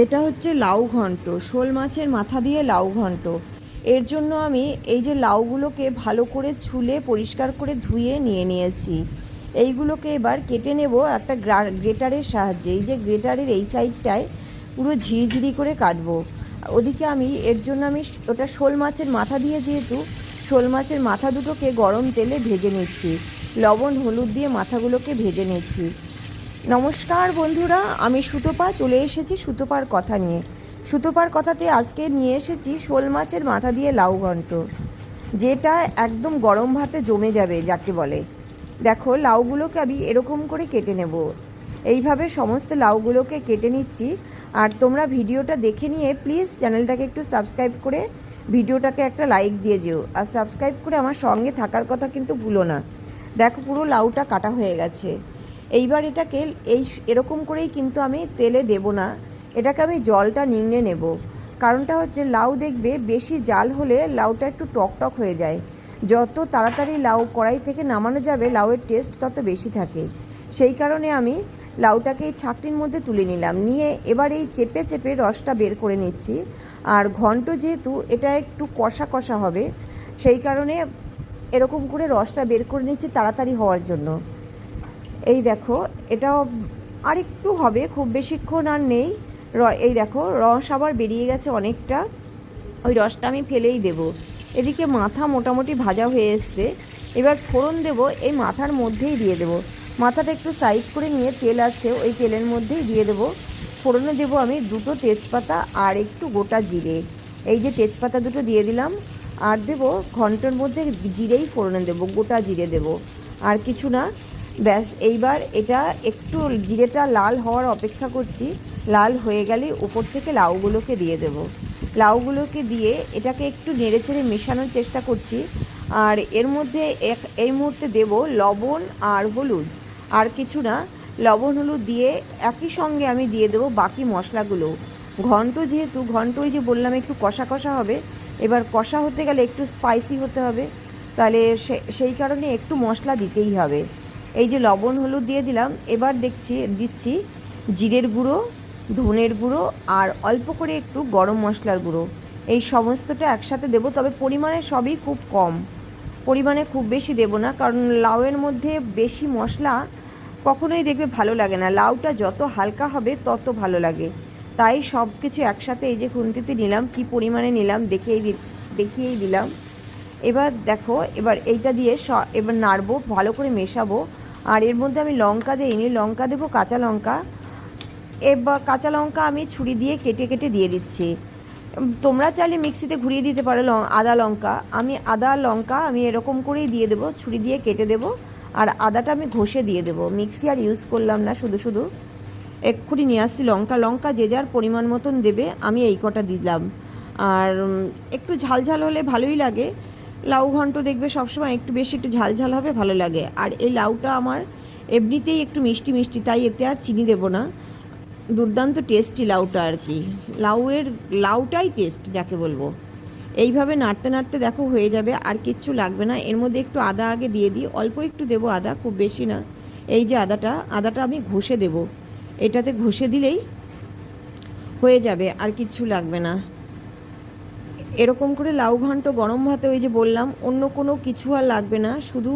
এটা হচ্ছে লাউ ঘন্ট, শোল মাছের মাথা দিয়ে লাউ ঘন্ট। এর জন্য আমি এই যে লাউগুলোকে ভালো করে ছুলে, পরিষ্কার করে ধুয়ে নিয়ে নিয়েছি। এইগুলোকে এবার কেটে নেব একটা গ্রেটারের সাহায্যে। এই যে গ্রেটারের এই সাইডটায় পুরো ঝিরিঝিরি করে কাটবো। ওদিকে আমি, এর জন্য আমি ওটা শোল মাছের মাথা দিয়ে যেহেতু, শোল মাছের মাথা দুটোকে গরম তেলে ভেজে নিচ্ছি। লবণ, হলুদ দিয়ে মাথাগুলোকে ভেজে নিচ্ছি। নমস্কার বন্ধুরা, আমি সুতোপা, চলে এসেছি সুতোপার কথা নিয়ে। সুতোপার কথাতে আজকে নিয়ে এসেছি শোল মাছের মাথা দিয়ে লাউ ঘন্ট, যেটা একদম গরম ভাতে জমে যাবে, যাকে বলে। দেখো, লাউগুলোকে আমি এরকম করে কেটে নেব। এইভাবে সমস্ত লাউগুলোকে কেটে নিচ্ছি। আর তোমরা ভিডিওটা দেখে নিয়ে প্লিজ চ্যানেলটাকে একটু সাবস্ক্রাইব করে ভিডিওটাকে একটা লাইক দিয়ে যেও। আর সাবস্ক্রাইব করে আমার সঙ্গে থাকার কথা কিন্তু ভুলো না। দেখো, পুরো লাউটা কাটা হয়ে গেছে। এইবার এটাকে এই এরকম করেই কিন্তু আমি তেলে দেব না। এটাকে আমি জলটা নিংড়ে নেব। কারণটা হচ্ছে লাউ দেখবে বেশি জাল হলে লাউটা একটু টকটক হয়ে যায়। যত তাড়াতাড়ি লাউ কড়াই থেকে নামানো যাবে, লাউয়ের টেস্ট তত বেশি থাকে। সেই কারণে আমি লাউটাকে এই ছাকটির মধ্যে তুলে নিলাম। নিয়ে এবার এই চেপে চেপে রসটা বের করে নিচ্ছি। আর ঘন্ট যেহেতু এটা একটু কষা কষা হবে, সেই কারণে এরকম করে রসটা বের করে নিচ্ছি তাড়াতাড়ি হওয়ার জন্য। এই দেখো এটা আর একটু হবে, খুব বেশিক্ষণ আর নেই। র, এই দেখো, রস আবার বেরিয়ে গেছে অনেকটা। ওই রসটা আমি ফেলেই দেব। এদিকে মাথা মোটামুটি ভাজা হয়ে এসছে। এবার ফোড়ন দেব, এই মাথার মধ্যেই দিয়ে দেব। মাথাটা একটু সাইড করে নিয়ে তেল আছে, ওই তেলের মধ্যেই দিয়ে দেব। ফোড়নে দেব আমি দুটো তেজপাতা আর একটু গোটা জিরে। এই যে তেজপাতা দুটো দিয়ে দিলাম, আর দেব ঘণ্টার মধ্যে জিরেই ফোড়নে দেব, গোটা জিরে দেব। আর কিছু না ব্যাস, এইবার এটা একটু জিরেটা লাল হওয়ার অপেক্ষা করছি। লাল হয়ে গেলে উপর থেকে লাউগুলোকে দিয়ে দেব। লাউগুলোকে দিয়ে এটাকে একটু নেড়ে চেড়ে মেশানোর চেষ্টা করছি। আর এর মধ্যে এক, এই মুহূর্তে দেব লবণ আর হলুদ। আর কিছু না, লবণ হলুদ দিয়ে একই সঙ্গে আমি দিয়ে দেবো বাকি মশলাগুলো। ঘন্ট যেহেতু, ঘন্ট ওই যে বললাম একটু কষা কষা হবে। এবার কষা হতে গেলে একটু স্পাইসি হতে হবে। তাহলে সেই কারণে একটু মশলা দিতেই হবে। এই যে লবণ, হলুদ দিয়ে দিলাম। এবার দেখছি, দিচ্ছি জিরের গুঁড়ো, ধনের গুঁড়ো আর অল্প করে একটু গরম মশলার গুঁড়ো। এই সমস্তটা একসাথে দেবো, তবে পরিমাণে সবই খুব কম। পরিমাণে খুব বেশি দেবো না, কারণ লাউয়ের মধ্যে বেশি মশলা কখনোই দেখবে ভালো লাগে না। লাউটা যত হালকা হবে, তত ভালো লাগে। তাই সব কিছু একসাথে এই যে খুন্তিতে নিলাম, কি পরিমাণে নিলাম দেখেই দেখিয়েই দিলাম। এবার দেখো, এবার এইটা দিয়ে এবার নাড়বো, ভালো করে মেশাবো। আর এর মধ্যে আমি লঙ্কা দিইনি, লঙ্কা দেবো কাঁচা লঙ্কা। এবার কাঁচা লঙ্কা আমি ছুরি দিয়ে কেটে কেটে দিয়ে দিচ্ছি। তোমরা চাইলে মিক্সিতে ঘুরিয়ে দিতে পারো আদা লঙ্কা। আমি আদা লঙ্কা আমি এরকম করেই দিয়ে দেবো, ছুরি দিয়ে কেটে দেবো। আর আদাটা আমি ঘষে দিয়ে দেবো। মিক্সি আর ইউজ করলাম না শুধু শুধু। এক্ষুনি নিয়ে আসছি লঙ্কা। লঙ্কা যে যার পরিমাণ মতন দেবে আমি এই কটা দিলাম। আর একটু ঝাল ঝাল হলে ভালোই লাগে। লাউ ঘন্ট দেখবে সবসময় একটু বেশি একটু ঝাল ঝাল হবে, ভালো লাগে। আর এই লাউটা আমার এমনিতেই একটু মিষ্টি মিষ্টি, তাই এতে আর চিনি দেবো না। দুর্দান্ত টেস্টি লাউটা আর কি। লাউয়ের, লাউটাই টেস্ট যাকে বলব। এইভাবে নাড়তে নাড়তে দেখো হয়ে যাবে, আর কিচ্ছু লাগবে না। এর মধ্যে একটু আদা আগে দিয়ে দিই, অল্প একটু দেবো আদা, খুব বেশি না। এই যে আদাটা আদাটা আমি ঘষে দেব। এটাতে ঘষে দিলেই হয়ে যাবে, আর কিচ্ছু লাগবে না। এরকম করে লাউ ঘন্ট গরম ভাতে ওই যে বললাম, অন্য কোনো কিছু আর লাগবে না, শুধু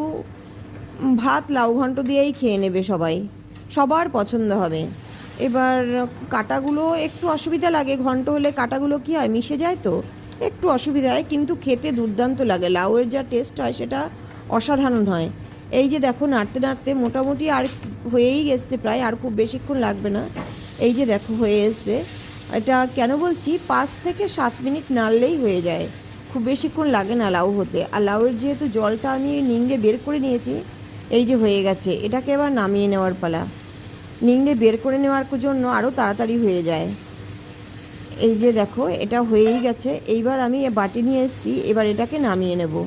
ভাত, লাউ ঘন্ট দিয়েই খেয়ে নেবে সবাই। সবার পছন্দ হবে। এবার কাটাগুলো একটু অসুবিধা লাগে, ঘন্ট হলে কাটাগুলো কী হয়, মিশে যায় তো? একটু অসুবিধা হয়, কিন্তু খেতে দুর্দান্ত লাগে। লাউয়ের যা টেস্ট হয়, সেটা অসাধারণ হয়। এই যে দেখো, নাড়তে নাড়তে মোটামুটি আর হয়েই গেছে প্রায়, আর খুব বেশিক্ষণ লাগবে না। এই যে দেখো, হয়ে এসছে। এটা কেন বলছি? পাঁচ থেকে সাত মিনিট নাড়লেই হয়ে যায়। খুব বেশিক্ষণ লাগে না লাউ হতে। আর লাউয়ের যেহেতু জলটা আমি নিংড়ে বের করে নিয়েছি, এই যে হয়ে গেছে, এটাকে এবার নামিয়ে নেওয়ার পালা। নিংড়ে বের করে নেওয়ার জন্য আরও তাড়াতাড়ি হয়ে যায়। এই যে দেখো, এটা হয়েই গেছে। এইবার আমি বাটি নিয়ে এসেছি, এবার এটাকে নামিয়ে নেব।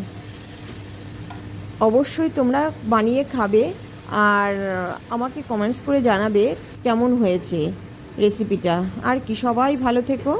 অবশ্যই তোমরা বানিয়ে খাবে, আর আমাকে কমেন্টস করে জানাবে কেমন হয়েছে। রেসিপিটা আর কি সবাই ভালো থেকো।